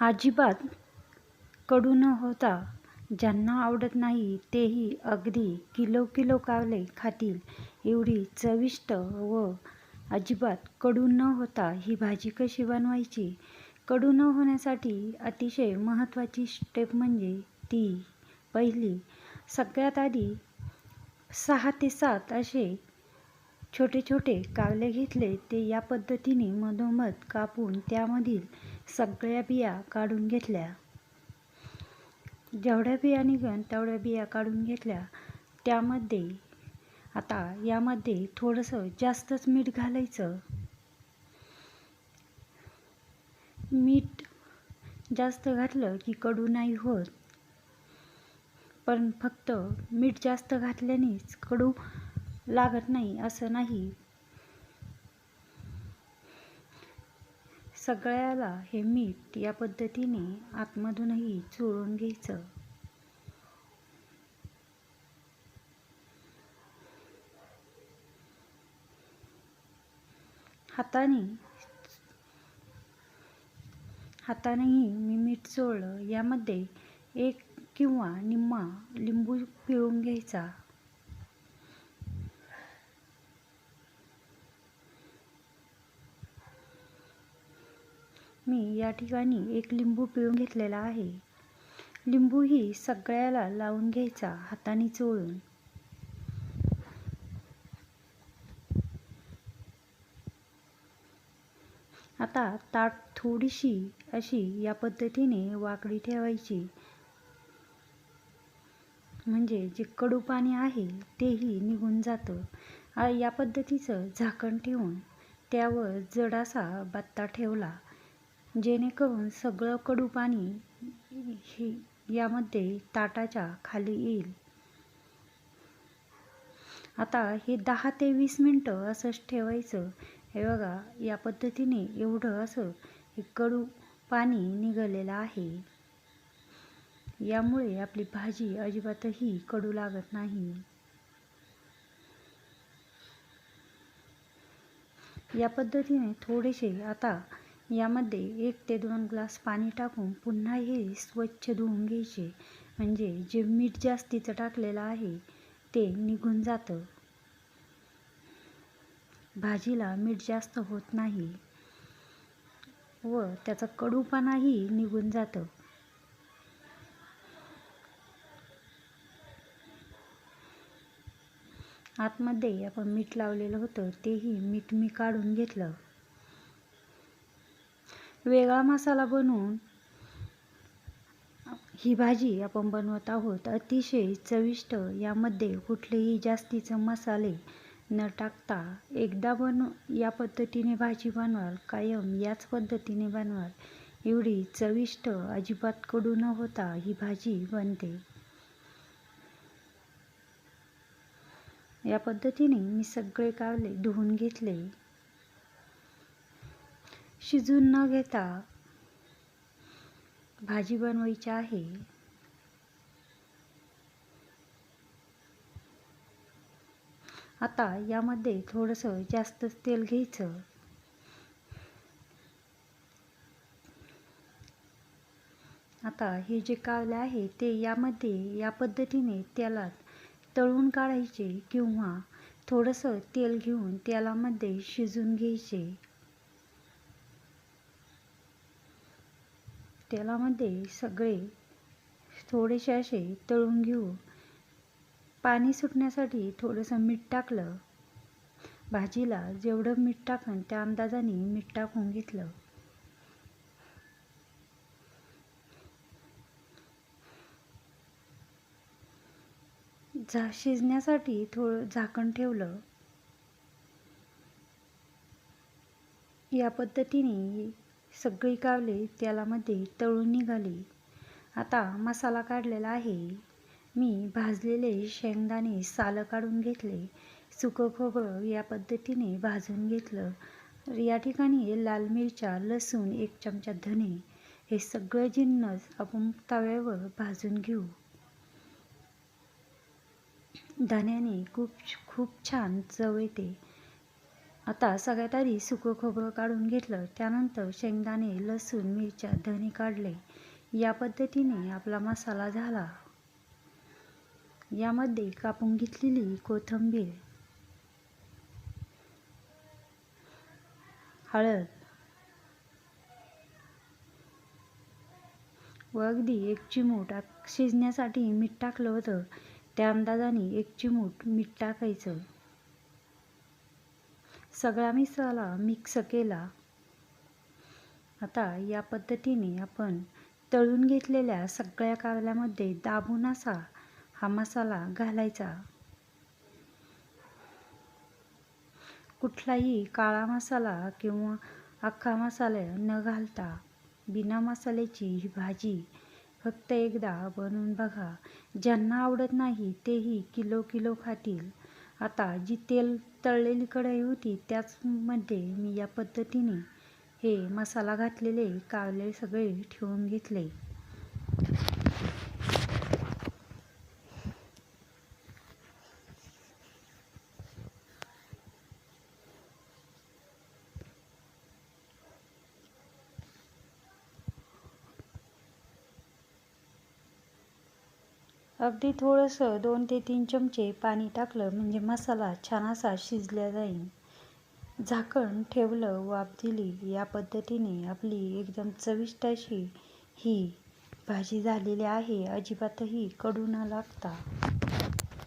अजिबात कडू न होता ज्यांना आवडत नाही तेही अगदी किलो किलो कावले खातील एवढी चविष्ट व अजिबात कडू न होता ही भाजी कशी बनवायची? कडू न होण्यासाठी अतिशय महत्त्वाची स्टेप म्हणजे ती पहिली सगळ्यात आधी सहा ते सात असे छोटे छोटे कावले घेतले ते या पद्धतीने मधोमध कापून त्यामधील सगळ्या बिया काढून घेतल्या. जेवढ्या बिया निघन तेवढ्या बिया काढून घेतल्या. त्यामध्ये आता यामध्ये थोडंसं जास्तच मीठ घालायचं. मीठ जास्त घातलं की कडू नाही होत. पण फक्त मीठ जास्त घातल्यानेच कडू लागत नाही असं नाही. सगळ्याला हे मीठ या पद्धतीने आतमधूनही चोळून घ्यायचं. हाताने हातानेही मी मीठ चोळलं. यामध्ये एक किंवा निम्मा लिंबू पिळून घ्यायचा. मी या ठिकाणी एक लिंबू पिळून घेतलेला आहे. लिंबू ही सगळ्याला लावून घ्यायचा हाताने चोळून. आता ताट थोडीशी अशी या पद्धतीने वाकडी ठेवायची. म्हणजे जे कडू पाणी आहे तेही निघून जातं. या पद्धतीचं झाकण ठेवून त्यावर जडासा बत्ता ठेवला. जेणेकरून सगळं कडू पाणी हे यामध्ये ताटाच्या खाली येईल. आता हे दहा ते वीस मिनटं असंच ठेवायचं. हे बघा या पद्धतीने एवढं असं हे कडू पाणी निघालेलं आहे. यामुळे आपली भाजी अजिबातही कडू लागत नाही. या पद्धतीने थोडेसे आता यामध्ये एक ते दोन ग्लास पाणी टाकून पुन्हा हे स्वच्छ धुवून घ्यायचे. म्हणजे जे मीठ जास्तीचं टाकलेलं आहे ते निघून जातं. भाजीला मीठ जास्त होत नाही व त्याचा कडूपणाही निघून जातं. आतमध्ये आपण मीठ लावलेलं होतं तेही मीठ मी काढून घेतलं. वेगळा मसाला बनवून ही भाजी आपण बनवत आहोत. अतिशय चविष्ट. यामध्ये कुठलेही जास्तीचे मसाले न टाकता एकदा बन या पद्धतीने भाजी बनवाल कायम याच पद्धतीने बनवाल एवढी चविष्ट अजिबात कडू न होता ही भाजी बनते. या पद्धतीने मी सगळे कावले धुवून घेतले. शिजून न घेता भाजी बनवायची आहे. आता यामध्ये थोडंसं जास्तच तेल घ्यायचं. आता हे जे कावले आहे ते यामध्ये या पद्धतीने तेलात तळून काढायचे किंवा थोडंसं तेल घेऊन तेलामध्ये शिजून घ्यायचे. तेलामध्ये सगळे थोडेसे असे तळून घेऊ पाणी सुटण्यासाठी थोडंसं मीठ टाकलं. भाजीला जेवढं मीठ टाकन त्या अंदाजाने मीठ टाकून घेतलं. झा शिजण्यासाठी थोडं झाकण ठेवलं. या पद्धतीने सगळी कावले तेलामध्ये तळून निघाली. आता मसाला काढलेला आहे. मी भाजलेले शेंगदाणे सालं काढून घेतले. सुकं खोबरं या पद्धतीने भाजून घेतलं. या ठिकाणी लाल मिरच्या लसूण एक चमचा धने हे सगळं जिन्नस आपण तव्यावर भाजून घेऊ. धण्याने खूप खूप छान चव येते. आता सगळ्यात आधी सुकं खोबरं काढून घेतलं. त्यानंतर शेंगदाणे लसूण मिरच्या धने काढले. या पद्धतीने आपला मसाला झाला. यामध्ये कापून घेतलेली कोथिंबीर हळद व अगदी एक चिमूट शिजण्यासाठी मीठ टाकलं होतं. त्या अंदाजाने एक चिमूट मीठ टाकायचं. सगळा मिसाला मिक्स केला. आता या पद्धतीने आपण तळून घेतलेल्या सगळ्या कारल्यामध्ये दाबून असा हा मसाला घालायचा. कुठलाही काळा मसाला किंवा अख्खा मसाला न घालता बिना मसाल्याची ही भाजी फक्त एकदा बनवून बघा. ज्यांना आवडत नाही तेही किलो किलो खातील. आता जी तेल तळलेली कढई होती त्याचमध्ये मी या पद्धतीने हे मसाला घातलेले कावले सगळे ठेवून घेतले. अगदी थोडंसं दोन ते तीन चमचे पाणी टाकलं म्हणजे मसाला छान असा शिजला जाईल झाकण ठेवलं वाफ दिली. या पद्धतीने आपली एकदम चविष्ट अशी ही भाजी झालेली आहे. अजिबातही कडू न लागता.